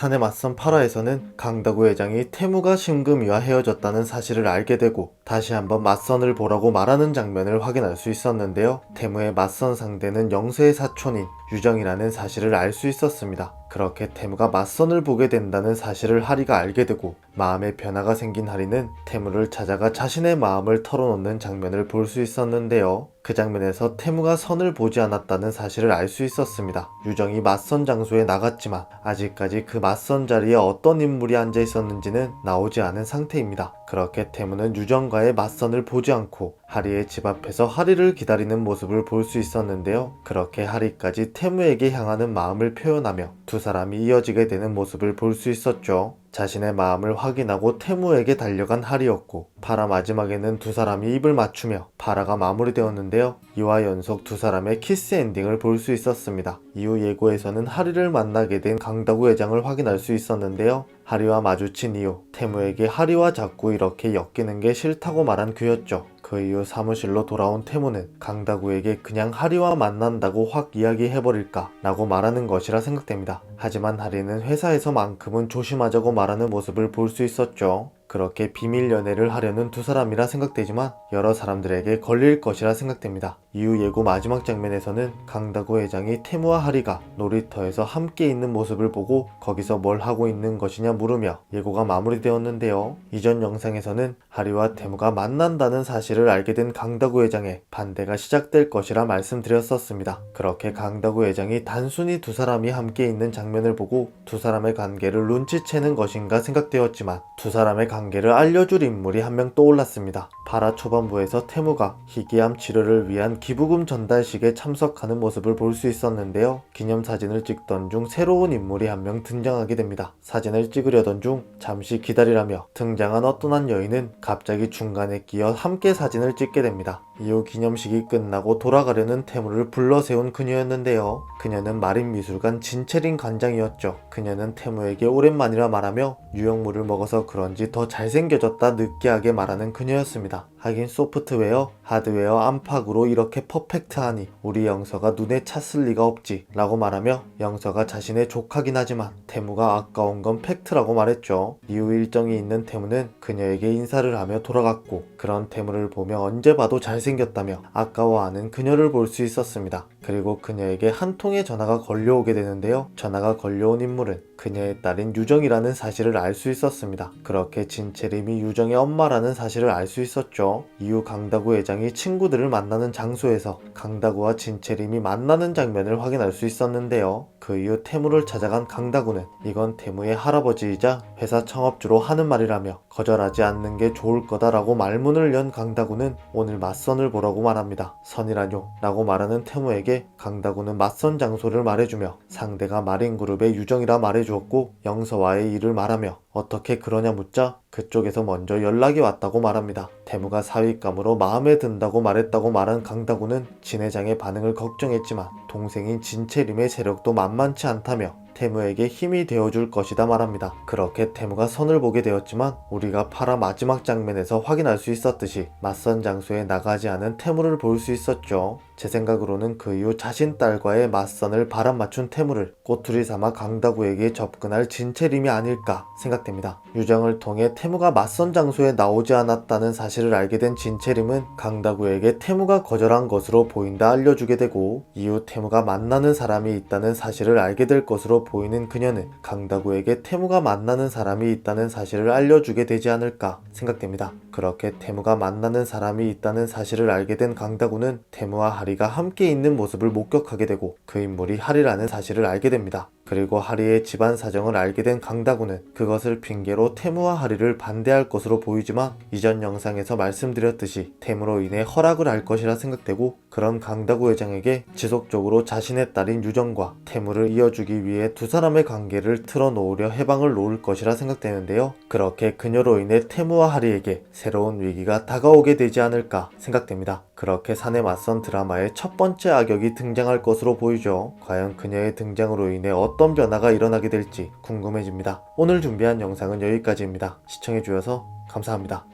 산에 맞선 8화에서는 강다구 회장이 태무가 심금이와 헤어졌다는 사실을 알게 되고 다시 한번 맞선을 보라고 말하는 장면을 확인할 수 있었는데요. 태무의 맞선 상대는 영세의 사촌인 유정이라는 사실을 알 수 있었습니다. 그렇게 태무가 맞선을 보게 된다는 사실을 하리가 알게 되고 마음의 변화가 생긴 하리는 태무를 찾아가 자신의 마음을 털어놓는 장면을 볼 수 있었는데요. 그 장면에서 태무가 선을 보지 않았다는 사실을 알 수 있었습니다. 유정이 맞선 장소에 나갔지만 아직까지 그 맞선 자리에 어떤 인물이 앉아 있었는지는 나오지 않은 상태입니다. 그렇게 태무는 유정과의 맞선을 보지 않고 하리의 집 앞에서 하리를 기다리는 모습을 볼 수 있었는데요. 그렇게 하리까지 태무에게 향하는 마음을 표현하며 두 사람이 이어지게 되는 모습을 볼 수 있었죠. 자신의 마음을 확인하고 태무에게 달려간 하리였고 파라 마지막에는 두 사람이 입을 맞추며 파라가 마무리되었는데요. 이와 연속 두 사람의 키스 엔딩을 볼 수 있었습니다. 이후 예고에서는 하리를 만나게 된 강다구 회장을 확인할 수 있었는데요. 하리와 마주친 이후 태무에게 하리와 자꾸 이렇게 엮이는 게 싫다고 말한 그였죠. 그 이후 사무실로 돌아온 태무는 강다구에게 그냥 하리와 만난다고 확 이야기해버릴까 라고 말하는 것이라 생각됩니다. 하지만 하리는 회사에서만큼은 조심하자고 말하는 모습을 볼 수 있었죠. 그렇게 비밀 연애를 하려는 두 사람이라 생각되지만 여러 사람들에게 걸릴 것이라 생각됩니다. 이후 예고 마지막 장면에서는 강다구 회장이 태무와 하리가 놀이터에서 함께 있는 모습을 보고 거기서 뭘 하고 있는 것이냐 물으며 예고가 마무리되었는데요. 이전 영상에서는 하리와 태무가 만난다는 사실을 알게 된 강다구 회장의 반대가 시작될 것이라 말씀드렸었습니다. 그렇게 강다구 회장이 단순히 두 사람이 함께 있는 장면을 보고 두 사람의 관계를 눈치채는 것인가 생각되었지만 두 사람의 관 계를 알려줄 인물이 한 명 떠올랐습니다. 파라 초반부에서 태무가 희귀암 치료를 위한 기부금 전달식에 참석하는 모습을 볼 수 있었는데요. 기념사진을 찍던 중 새로운 인물이 한 명 등장하게 됩니다. 사진을 찍으려던 중 잠시 기다리라며 등장한 어떤 한 여인은 갑자기 중간에 끼어 함께 사진을 찍게 됩니다. 이후 기념식이 끝나고 돌아가려는 태무를 불러 세운 그녀였는데요. 그녀는 마린미술관 진채린 관장이었죠. 그녀는 태무에게 오랜만이라 말하며 유형물을 먹어서 그런지 더 잘생겨졌다 느끼하게 말하는 그녀였습니다. 하긴 소프트웨어, 하드웨어 안팎으로 이렇게 퍼펙트하니 우리 영서가 눈에 찼을 리가 없지 라고 말하며 영서가 자신의 조카긴 하지만 태무가 아까운 건 팩트라고 말했죠. 이후 일정이 있는 태무는 그녀에게 인사를 하며 돌아갔고 그런 태무를 보며 언제 봐도 잘생 겼다며 아까워하는 그녀를 볼 수 있었습니다. 그리고 그녀에게 한 통의 전화가 걸려오게 되는데요. 전화가 걸려온 인물은 그녀의 딸인 유정이라는 사실을 알 수 있었습니다. 그렇게 진채림이 유정의 엄마라는 사실을 알 수 있었죠. 이후 강다구 회장이 친구들을 만나는 장소에서 강다구와 진채림이 만나는 장면을 확인할 수 있었는데요. 그 이후 태무를 찾아간 강다구는 이건 태무의 할아버지이자 회사 창업주로 하는 말이라며 거절하지 않는 게 좋을 거다라고 말문을 연 강다구는 오늘 맞선을 보라고 말합니다. 선이라뇨 라고 말하는 태무에게 강다구는 맞선 장소를 말해주며 상대가 마린그룹의 유정이라 말해주었고 영서와의 일을 말하며 어떻게 그러냐 묻자 그쪽에서 먼저 연락이 왔다고 말합니다. 태무가 사윗감으로 마음에 든다고 말했다고 말한 강다구는 진 회장의 반응을 걱정했지만 동생인 진채림의 세력도 만만치 않다며 태무에게 힘이 되어줄 것이다 말합니다. 그렇게 태무가 선을 보게 되었지만 우리가 파라 마지막 장면에서 확인할 수 있었듯이 맞선 장소에 나가지 않은 태무를 볼 수 있었죠. 제 생각으로는 그 이후 자신 딸과의 맞선을 바람 맞춘 태무를 꼬투리 삼아 강다구에게 접근할 진채림이 아닐까 생각됩니다. 유정을 통해 태무가 맞선 장소에 나오지 않았다는 사실을 알게 된 진채림은 강다구에게 태무가 거절한 것으로 보인다 알려주게 되고 이후 태무가 만나는 사람이 있다는 사실을 알게 될 것으로 보이는 그녀는 강다구에게 태무가 만나는 사람이 있다는 사실을 알려주게 되지 않을까 생각됩니다. 그렇게 태무가 만나는 사람이 있다는 사실을 알게 된 강다구는 태무와 하리 가 함께 있는 모습을 목격하게 되고 그 인물이 하리라는 사실을 알게 됩니다. 그리고 하리의 집안 사정을 알게 된 강다구는 그것을 핑계로 태무와 하리를 반대할 것으로 보이지만 이전 영상에서 말씀드렸듯이 태무로 인해 허락을 할 것이라 생각되고 그런 강다구 회장에게 지속적으로 자신의 딸인 유정과 태무를 이어주기 위해 두 사람의 관계를 틀어놓으려 해방을 놓을 것이라 생각되는데요. 그렇게 그녀로 인해 태무와 하리에게 새로운 위기가 다가오게 되지 않을까 생각됩니다. 그렇게 산에 맞선 드라마의 첫 번째 악역이 등장할 것으로 보이죠. 과연 그녀의 등장으로 인해 어떤 변화가 일어나게 될지 궁금해집니다. 오늘 준비한 영상은 여기까지입니다. 시청해주셔서 감사합니다.